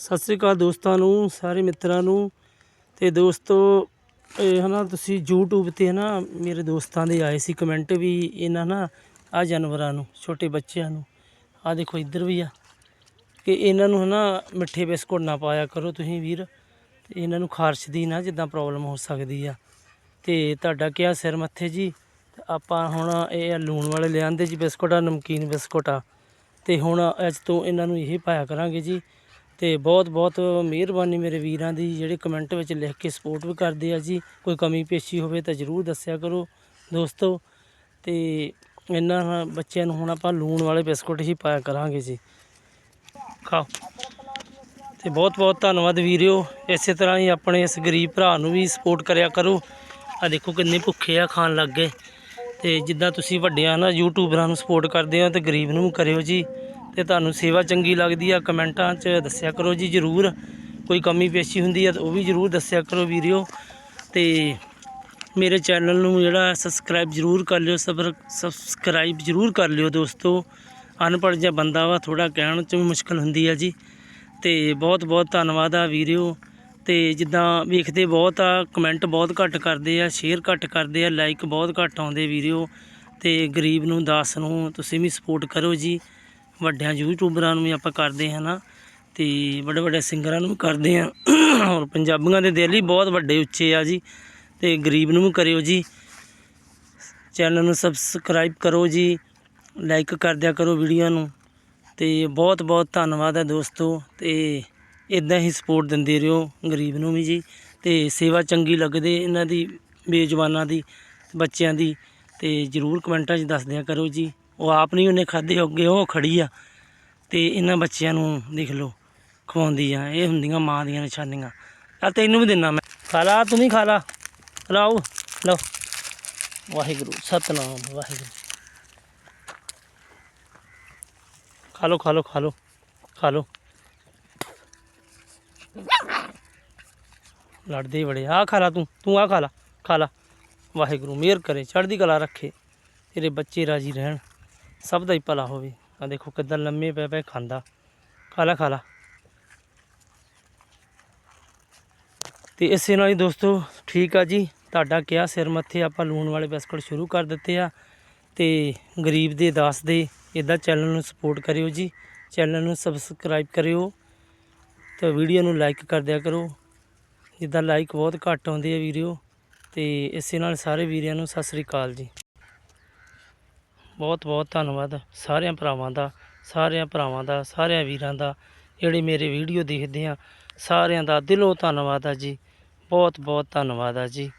ਸਤਿ ਸ੍ਰੀ ਅਕਾਲ ਦੋਸਤਾਂ ਨੂੰ, ਸਾਰੇ ਮਿੱਤਰਾਂ ਨੂੰ। ਤੇ ਦੋਸਤੋ, ਇਹ ਹਨਾ, ਤੁਸੀਂ YouTube ਤੇ ਹਨਾ, ਮੇਰੇ ਦੋਸਤਾਂ ਦੇ ਆਏ ਸੀ ਕਮੈਂਟ ਵੀ ਇਹਨਾਂ ਨਾ ਆ ਜਾਨਵਰਾਂ ਨੂੰ, ਛੋਟੇ ਬੱਚਿਆਂ ਨੂੰ। ਆ ਦੇਖੋ, ਇੱਧਰ ਵੀ ਆ। ਕਿ ਇਹਨਾਂ ਨੂੰ ਹਨਾ, ਮਿੱਠੇ ਬਿਸਕੁਟ ਨਾ ਪਾਇਆ ਕਰੋ ਤੁਸੀਂ ਵੀਰ। ਤੇ ਇਹਨਾਂ ਨੂੰ ਖਾਰਸ਼ ਦੀ ਨਾ, ਜਿੱਦਾਂ ਪ੍ਰੋਬਲਮ ਹੋ ਸਕਦੀ ਆ। ਤੇ ਤੁਹਾਡਾ ਕਿਹਾ ਸਿਰ ਮੱਥੇ ਜੀ? ਤੇ ਆਪਾਂ ਹੁਣ ਇਹ ਆ ਲੂਣ ਵਾਲੇ ਲਿਆਂਦੇ ਜੀ ਬਿਸਕੁਟ ਆ ਨਮਕੀਨ ਬਿਸਕੁਟ ਆ। ਤੇ ਹੁਣ ਅੱਜ ਤੋਂ ਇਹਨਾਂ ਨੂੰ ਇਹ ਪਾਇਆ ਕਰਾਂਗੇ ਜੀ। ਤੇ ਬਹੁਤ ਬਹੁਤ ਮਿਹਰਬਾਨੀ ਮੇਰੇ ਵੀਰਾਂ ਦੀ, ਜਿਹੜੇ ਕਮੈਂਟ ਵਿੱਚ ਲਿਖ ਕੇ ਸਪੋਰਟ ਵੀ ਕਰਦੇ ਆ ਜੀ। ਕੋਈ ਕਮੀ ਪੇਸ਼ੀ ਹੋਵੇ ਤਾਂ ਜ਼ਰੂਰ ਦੱਸਿਆ ਕਰੋ ਦੋਸਤੋ। ਤੇ ਇਹਨਾਂ ਬੱਚਿਆਂ ਨੂੰ ਹੁਣ ਆਪਾਂ ਲੂਣ ਵਾਲੇ ਬਿਸਕੁਟ ਹੀ ਪਾਇਆ ਕਰਾਂਗੇ ਜੀ। ਖਾਓ। ਤੇ ਬਹੁਤ ਬਹੁਤ ਧੰਨਵਾਦ ਵੀਰਿਓ। ਇਸੇ ਤਰ੍ਹਾਂ ਹੀ ਆਪਣੇ ਇਸ ਗਰੀਬ ਭਰਾ ਨੂੰ ਵੀ ਸਪੋਰਟ ਕਰਿਆ ਕਰੋ। ਆ ਦੇਖੋ ਕਿੰਨੇ ਭੁੱਖੇ ਆ, ਖਾਣ ਲੱਗ ਗਏ। ਤੇ ਜਿੱਦਾਂ ਤੁਸੀਂ ਵੱਡਿਆਂ ਨਾ ਯੂਟਿਊਬਰਾਂ ਨੂੰ ਸਪੋਰਟ ਕਰਦੇ ਹੋ ਤੇ ਗਰੀਬ ਨੂੰ ਵੀ ਕਰਿਓ ਜੀ। ਤੇ ਤੁਹਾਨੂੰ ਸੇਵਾ ਚੰਗੀ ਲੱਗਦੀ ਆ, ਕਮੈਂਟਾਂ 'ਚ ਦੱਸਿਆ ਕਰੋ ਜੀ ਜ਼ਰੂਰ। ਕੋਈ ਕਮੀ ਪੇਸ਼ੀ ਹੁੰਦੀ ਆ ਤਾਂ ਉਹ ਵੀ ਜ਼ਰੂਰ ਦੱਸਿਆ ਕਰੋ ਵੀਰਿਓ। ਤੇ ਮੇਰੇ ਚੈਨਲ ਨੂੰ ਜਿਹੜਾ ਸਬਸਕ੍ਰਾਈਬ ਜ਼ਰੂਰ ਕਰ ਲਿਓ, ਸਬਰ, ਸਬਸਕ੍ਰਾਈਬ ਜ਼ਰੂਰ ਕਰ ਲਿਓ ਦੋਸਤੋ। ਅਨਪੜ੍ਹ ਜਿਹਾ ਬੰਦਾ ਵਾ ਥੋੜਾ ਕਹਿਣ 'ਚ ਵੀ ਮੁਸ਼ਕਲ ਹੁੰਦੀ ਆ ਜੀ। ਤੇ ਬਹੁਤ ਬਹੁਤ ਧੰਨਵਾਦ ਆ ਵੀਰਿਓ। ਤੇ ਜਿੱਦਾਂ ਵੇਖਦੇ ਬਹੁਤ ਆ, ਕਮੈਂਟ ਬਹੁਤ ਘੱਟ ਕਰਦੇ ਆ, ਸ਼ੇਅਰ ਘੱਟ ਕਰਦੇ ਆ, ਲਾਈਕ ਬਹੁਤ ਘੱਟ ਆਉਂਦੇ ਵੀਰਿਓ। ਤੇ ਗਰੀਬ ਨੂੰ, ਦਾਸ ਨੂੰ ਤੁਸੀਂ ਵੀ ਸਪੋਰਟ ਕਰੋ ਜੀ। ਵੱਡਿਆਂ ਯੂਟਿਊਬਰਾਂ ਨੂੰ ਵੀ ਆਪਾਂ ਕਰਦੇ ਹਾਂ ਨਾ, ਤੇ ਵੱਡੇ ਵੱਡੇ ਸਿੰਗਰਾਂ ਨੂੰ ਵੀ ਕਰਦੇ ਆ ਔਰ ਪੰਜਾਬੀਆਂ ਦੇ ਦਿਲ ਹੀ ਬਹੁਤ ਵੱਡੇ ਉੱਚੇ ਆ ਜੀ, ਤੇ ਗਰੀਬ ਨੂੰ ਵੀ ਕਰਿਓ ਜੀ। ਚੈਨਲ ਨੂੰ ਸਬਸਕ੍ਰਾਈਬ ਕਰੋ ਜੀ, ਲਾਈਕ ਕਰ ਦਿਆ ਕਰੋ ਵੀਡੀਓ ਨੂੰ, ਤੇ ਬਹੁਤ ਬਹੁਤ ਧੰਨਵਾਦ ਹੈ ਦੋਸਤੋ, ਤੇ ਇਦਾਂ ਹੀ ਸਪੋਰਟ ਦਿੰਦੇ ਰਹੋ ਗਰੀਬ ਨੂੰ ਵੀ ਜੀ, ਤੇ ਸੇਵਾ ਚੰਗੀ ਲੱਗਦੇ ਇਹਨਾਂ ਦੀ ਬੇਜਵਾਨਾਂ ਦੀ, ਬੱਚਿਆਂ ਦੀ, ਤੇ ਜਰੂਰ ਕਮੈਂਟਾਂ 'ਚ ਦੱਸ ਦਿਆ ਕਰੋ ਜੀ। ਉਹ ਆਪ ਨਹੀਂ ਉਹਨੇ ਖਾਦੇ ਅੱਗੇ ਉਹ ਖੜੀ ਆ। ਤੇ ਇਹਨਾਂ ਬੱਚਿਆਂ ਨੂੰ ਦੇਖ ਲਓ ਖਵਾਉਂਦੀ ਆ ਇਹ ਹੁੰਦੀਆਂ ਮਾਂ ਦੀਆਂ ਨਿਸ਼ਾਨੀਆਂ। ਆ ਤੈਨੂੰ ਵੀ ਦਿੰਨਾ ਮੈਂ। ਖਾ ਲਾ, ਤੂੰ ਵੀ ਖਾ ਲਾ। ਲਾਓ, ਲਓ। ਵਾਹਿਗੁਰੂ, ਸਤਨਾਮ, ਵਾਹਿਗੁਰੂ। ਖਾ ਲਓ ਖਾ ਲਓ ਖਾ ਲਓ ਖਾ ਲਓ। ਲੜਦੇ ਬੜੇ ਆ। ਖਾ ਲਾ ਤੂੰ ਤੂੰ ਆ ਖਾ ਲਾ ਖਾ ਲਾ। ਵਾਹਿਗੁਰੂ, ਮਿਹਰ ਕਰੇ, ਚੜ੍ਹਦੀ ਕਲਾ ਰੱਖੇ। ਤੇਰੇ ਬੱਚੇ ਰਾਜੀ ਰਹਿਣ। ਸਭ ਦਾ ਹੀ ਭਲਾ ਹੋਵੇ। ਆ ਦੇਖੋ ਕਿੱਦਾਂ ਲੰਮੇ ਪੈ ਪੈ ਖਾਂਦਾ। ਖਾਲਾ ਖਾਲਾ ਖਾ ਲਾ। ਤੇ ਇਸੇ ਨਾਲ ਹੀ ਦੋਸਤੋ, ਠੀਕ ਆ ਜੀ। ਤੁਹਾਡਾ ਕਿਹਾ ਸਿਰ ਮੱਥੇ ਆਪਾਂ ਲੂਣ ਵਾਲੇ ਬਿਸਕੁਟ ਸ਼ੁਰੂ ਕਰ ਦਿੱਤੇ ਆ। ਤੇ ਗਰੀਬ ਦੇ ਦਾਸ ਦੇ ਇਦਾਂ ਚੈਨਲ ਨੂੰ ਸਪੋਰਟ ਕਰਿਓ ਜੀ। ਚੈਨਲ ਨੂੰ ਸਬਸਕ੍ਰਾਈਬ ਕਰਿਓ। ਤੇ ਵੀਡੀਓ ਨੂੰ ਲਾਈਕ ਕਰ ਦਿਆ ਕਰੋ। ਜਿੱਦਾਂ ਲਾਈਕ ਬਹੁਤ ਘੱਟ ਆਉਂਦੇ ਆ ਵੀਡੀਓ ਤੇ ਇਸੇ ਨਾਲ ਸਾਰੇ ਵੀਰਿਆਂ ਨੂੰ ਸਤਿ ਸ੍ਰੀ ਅਕਾਲ ਜੀ। ਬਹੁਤ ਬਹੁਤ ਧੰਨਵਾਦ ਸਾਰਿਆਂ ਭਰਾਵਾਂ ਦਾ, ਸਾਰਿਆਂ ਭਰਾਵਾਂ ਦਾ, ਸਾਰਿਆਂ ਵੀਰਾਂ ਦਾ ਜਿਹੜੇ ਮੇਰੇ ਵੀਡੀਓ ਦੇਖਦੇ ਆ, ਸਾਰਿਆਂ ਦਾ ਦਿਲੋਂ ਧੰਨਵਾਦ ਆ ਜੀ। ਬਹੁਤ ਬਹੁਤ ਧੰਨਵਾਦ ਆ ਜੀ।